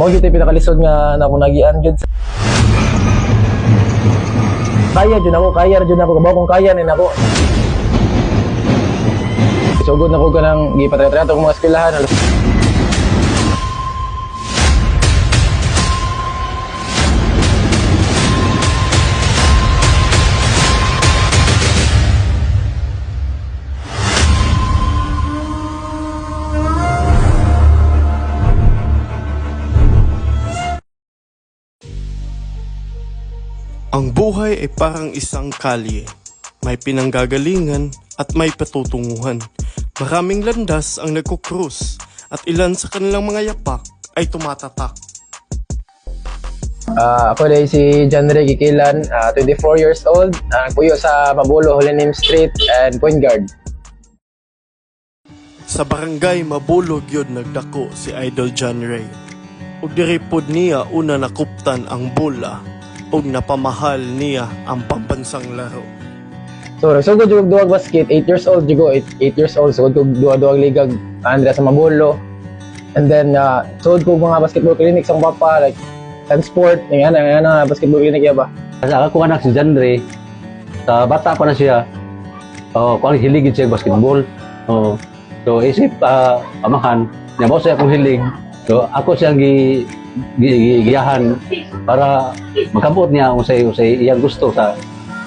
Mo gyud pinakalisod nga na ako nagian gyud. Kaya jud ako, kaya jud ako kabaw kung kaya nin ako. Sugod na ko ganang gipatretrato ko mga eskwelahan. Ang buhay ay parang isang kalye. May pinanggagalingan at may patutunguhan. Maraming landas ang nagkukrus at ilan sa kanilang mga yapak ay tumatatak. Ah, ako dahil si John Ray Kikilan, ah, 24 years old, uh, puyo sa Mabulo, Holenim Street, and Point Guard. Sa barangay Mabulog yun nagdako si Idol John Ray. Ug diri pod niya una nakuptan ang bola ug napamahal niya ang pambansang laro. So, nagsugod yung duwag basket, 8 years old, jugo, 8 years old, sugod ko duwa-duwag ligag, Andrea sa Mabulo. And then, uh, sugod ko mga basketball clinic sa papa, like, transport, yung ano, yung ano, basketball clinic ya ba? Kasi ako anak si Jandre, sa bata pa na siya, oh, kung ang hiligin siya basketball. Oh, so isip uh, amahan, niya mo siya akong hilig. So ako siya gi, gi, gi- giyahan para makabot niya kung say, say iyang gusto sa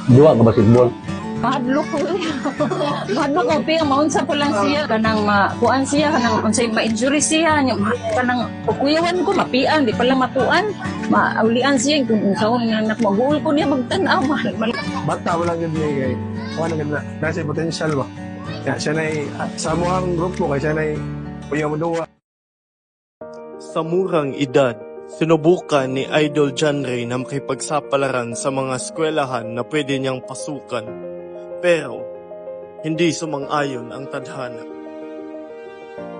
duwa nga basketball. Mahadlok ko. Mahadlok ko pinga maunsa po lang siya. Kanang makuan siya kanang unsay ma-injury siya kanang kukuyawan ko mapian di pala matuan. Maulian siya kung unsaon nga anak maguol ko niya magtan-aw bata wala gid ni kay wala gid na nasa potential ba ya siya nay sa mo ang grupo kay siya nay kuya mo duwa Sa murang edad, sinubukan ni Idol John Ray na makipagsapalaran sa mga eskwelahan na pwede niyang pasukan. Pero, hindi sumang-ayon ang tadhana.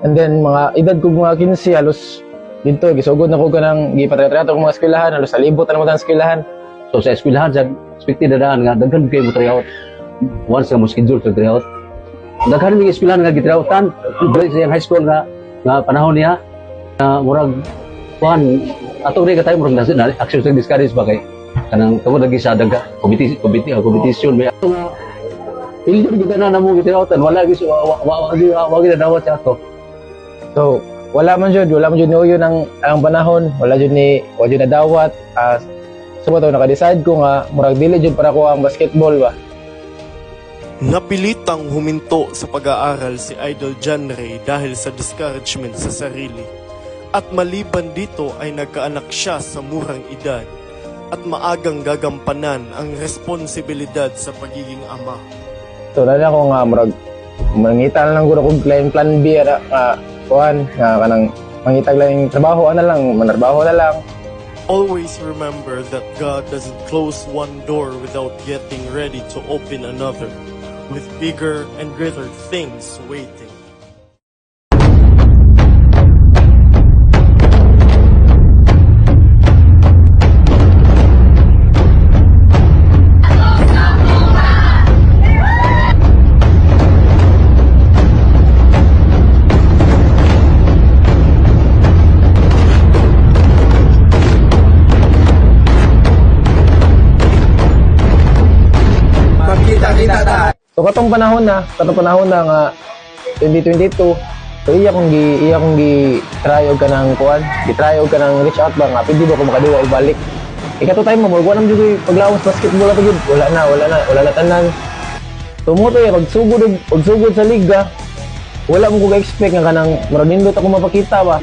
And then, mga edad ko mga 15, halos, dito, gisugod na ko ka ng gipatretrato ko mga eskwelahan, halos sa libot na naman ang eskwelahan. So sa eskwelahan siya, expected na daan nga, daghan kayo mo tryout. Once nga mo schedule sa tryout. Daghan mga eskwelahan nga sa iyang high school nga, nga panahon niya, na murag kuan ato ri katay murag na action sa discourage bagay kanang kamo lagi sa daga committee committee ah, competition may ato nga ah, hindi gyud na namo gitinawtan wala gyud wa wa gyud dawat sa ato. So wala man jud wala man jud niuyo nang ang panahon wala jud ni wa jud nadawat uh, so bato naka-decide ko nga murag dili jud para ko ang basketball ba. Napilitang huminto sa pag-aaral si Idol John Ray dahil sa discouragement sa sarili. At maliban dito ay nagkaanak siya sa murang edad at maagang gagampanan ang responsibilidad sa pagiging ama. So dali ako nga murag mangita na lang guro kog plan plan B ara nga kuan nga kanang mangitag lang yung trabaho ana lang, manarbaho na lang. Always remember that God doesn't close one door without getting ready to open another with bigger and greater things waiting. So katong panahon na, katong panahon na nga 2022, so iya kong gi iya kong gi try og kanang kuan, gi try og kanang reach out ba nga pwede ba ko makaduwa og balik. Ikato time mo, mo nang jud paglawas basketball ato jud, wala na, wala na, wala na tanan. So mo to eh, pagsugod og pagsugod sa liga, wala mo ko expect nga kanang murag nindot ako mapakita ba.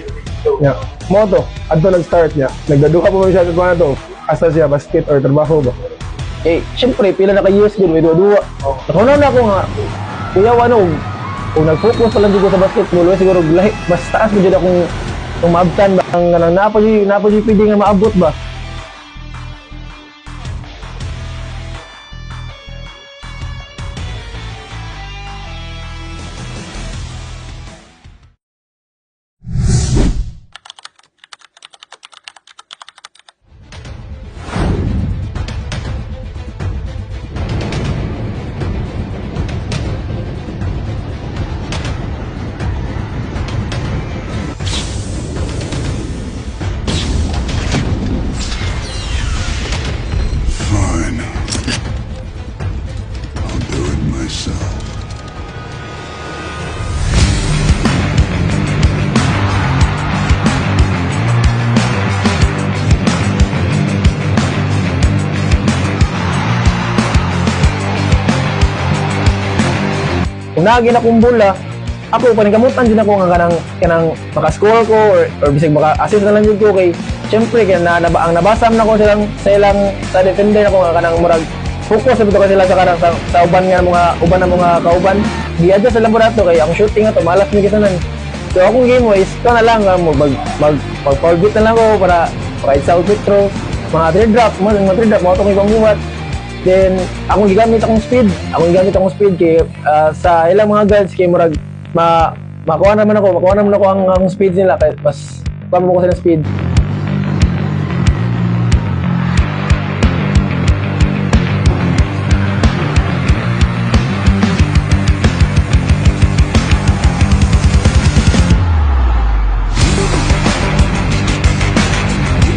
nya mo to adto nag-start niya nagdaduha pa man siya sa to asa siya basket or trabaho ba Eh, syempre, pila na ka-years din, may duwa-duwa. Nakunan na ako nga, kuya, ano, kung nag-focus lang dito sa basketball, wala siguro, lahi, mas taas mo dyan akong umabtan ba, ang pwede nga maabot ba. Kung nagin akong bola, ako paningkamutan din ako nga kanang kanang maka-score ko or, or bisag maka-assist na lang yun ko kay syempre kaya na, naba, ang nabasa man ako silang sa ilang sa defender ako nga kanang murag focus sa ko sila sa kanang sa, sa uban nga mga uban na mga kauban. Gi-adjust sa laborato kay ang shooting nga to malas mi kitanan so akong game mo ito na lang nga mo mag mag foul beat na lang ako para kahit sa quick throw. Mga three drop mga mga three drop mo itong ibang buhat then akong gigamit akong speed. Akong gigamit akong speed kay ah, sa ilang mga guards kay murag ma makuha naman ako makuha naman ako ang, ang speed nila kay mas kuha mo ko sila speed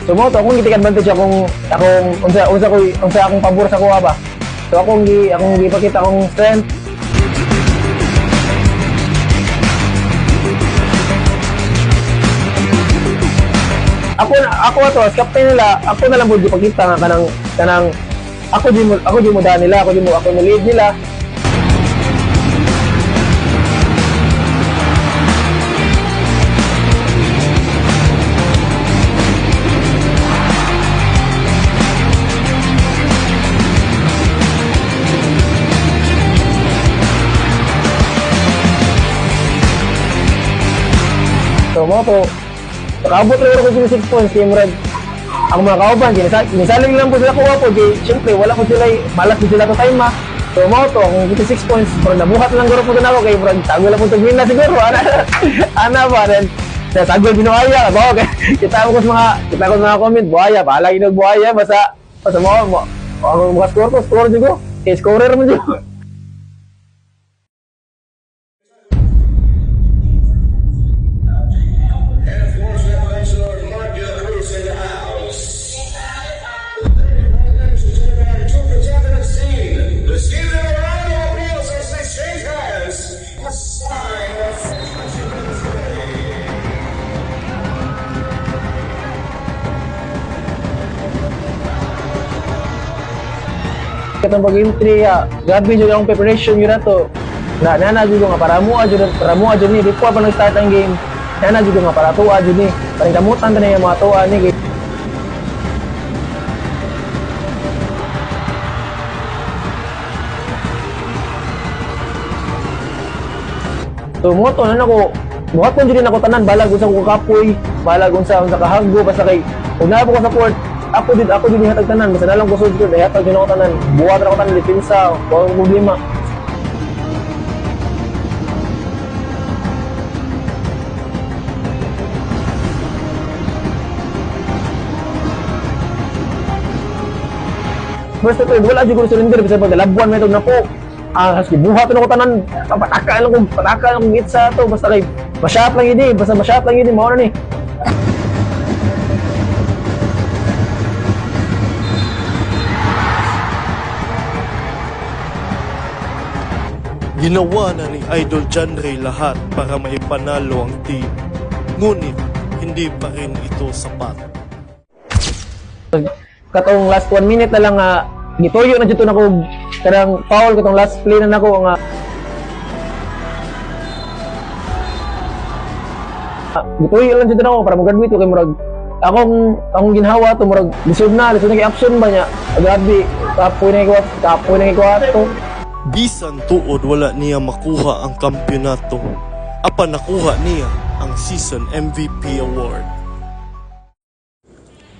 So mo akong gitik advantage akong akong unsa unsa ko unsa akong pabor sa kuha ba. So akong gi akong gipakita akong strength. Ako na ako ato as captain nila, ako na lang gipakita nga kanang kanang ako di mo ako di mo daan nila, ako di mo ako ni lead nila. So mo to Nakaabot lang ako sa 6 points kay Murad. Ang mga kauban, ginisa- ginisaling lang po sila kuha po. Kay, siyempre, wala ko sila, malas po sila to time ma. So mo to, kung kita 6 points, pero nabuhat lang guro po din ako kay Murad. Tago lang po ito na siguro. Ana, ana ba? Then, sa sagol binuhaya, ba? Okay. Kita ko sa mga, kita ko sa mga comment, buhaya, bahala inog buhaya, basta, basta mo, mo, ako mga score ko, score juga. Kay scorer mo juga. Katong pag-entry ya grabe jud ang preparation yun na to. Na nana jud nga para mo jud para mo jud ni. Before pa nag-start ang game. Nana jud nga para tuwa jud ni. Para kamutan ta na mga tuwa ni So mo to na ako buhat ko jud ako tanan. Balag unsa ko kapoy balag unsa unsa kahaggo basta kay naa ko sa court ako din ako din hatag tanan basta na lang ko sud ko hatag din ako tanan buhat ra ako tanan depensa wala ko problema Basta ko wala jud ko surrender bisa pag labuan may na po. Ah, haski buhat na ko tanan. Pataka lang ko, pataka lang kong sa to basta kay masyat lang ini, basta masyat lang ini mao na ni. Ginawa na ni Idol John Ray lahat para maipanalo ang team. Ngunit, hindi pa rin ito sapat. Katong last one minute na lang nga gituyo na jud to nako kanang foul katong last play na nako nga. Ah, gituyo lang jud na ako para mo-graduate ko kay murag. Akong akong ginhawa to murag. Lisod na lisod na kay option ba niya? Grabe kapoy na ko kapoy na ko ato Bisan tuod wala niya makuha ang kampyonato. Apa nakuha niya ang season MVP award.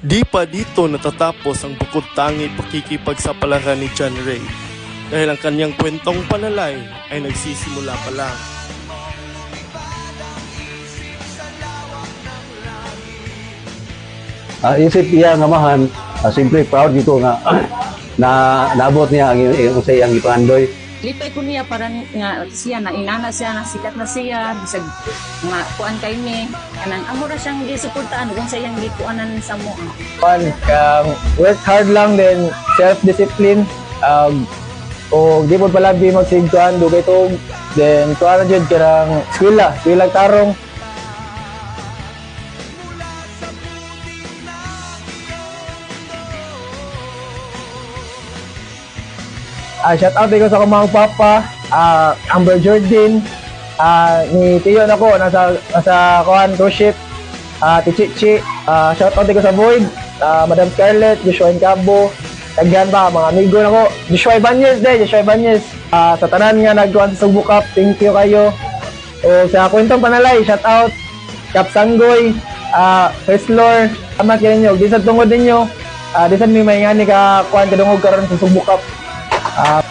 Di pa dito natatapos ang bukod tangi pakikipagsapalaran ni John Ray. Dahil ang kanyang kwentong palalay ay nagsisimula pa lang. Ah, isip iya nga mahan, ah, simple proud dito nga na naabot niya ang ang sa iyang ipandoy. Lipay ko niya para nga siya na inana siya na sikat na siya bisag nga kuan kay ni kanang amo ra siyang gisuportahan kung sa iyang gikuanan sa mo. One, um, work hard lang then self-discipline. Um, o di mo palabi magsigtuan, dugay to. Then, na dyan karang skwila, skwila tarong. Ah, shout out ko sa mga papa. ah, Amber Jordan, ah, ni Tiyo na ko, nasa, nasa Kuhan Cruise Ship, ah, Tichichi, ah, shout out ko sa Void, ah, Madam Scarlett, Joshua Cabo, Tagyan pa, mga amigo na ko, Joshua Ibanez de, Joshua Ibanez, ah, sa tanan nga nagkuhan sa Subo Cup, thank you kayo. O sa kwentong panalay, shout out, Kap Sanggoy, First Lord, salamat kayo ninyo, di sa tungod ninyo, ah, di sa may may nga ni ka kuhan kadungog karon sa Subo Cup. Ah,